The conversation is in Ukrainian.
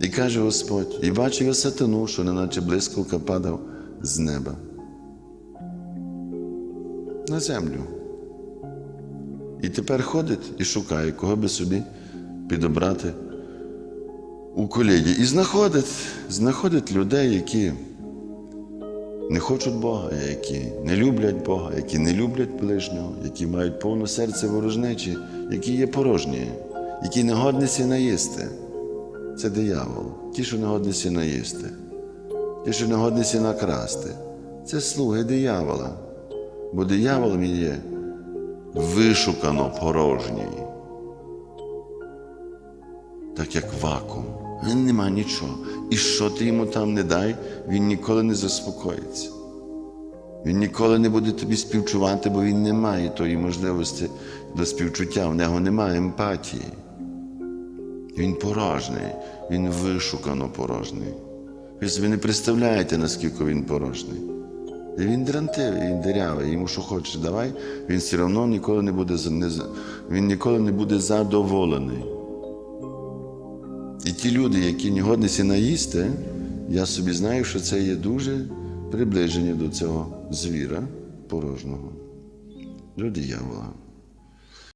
І каже Господь, і бачив я сатану, що неначе блискавка падав з неба. На землю. І тепер ходить і шукає, кого би собі підобрати у коліді. І знаходить, знаходить людей, які не хочуть Бога, які не люблять Бога, які не люблять ближнього, які мають повне серце ворожнечі, які є порожні, які не годні наїсти. Це диявол. Ті, що не годні наїсти, ті, що не годні накрасти. Це слуги диявола. Бо диявол є вишукано порожній. Так як вакуум. Нема нічого. І що ти йому там не дай, він ніколи не заспокоїться. Він ніколи не буде тобі співчувати, бо він не має тої можливості до співчуття, в нього немає емпатії. Він порожний, він вишукано порожний. Ви собі не представляєте, наскільки він порожний. І він дрантивий, він дирявий, йому що хочеш давай, він все одно ніколи не буде, він ніколи не буде задоволений. І ті люди, які не годні сі наїсти, я собі знаю, що це є дуже приближені до цього звіра порожнього, до диявола.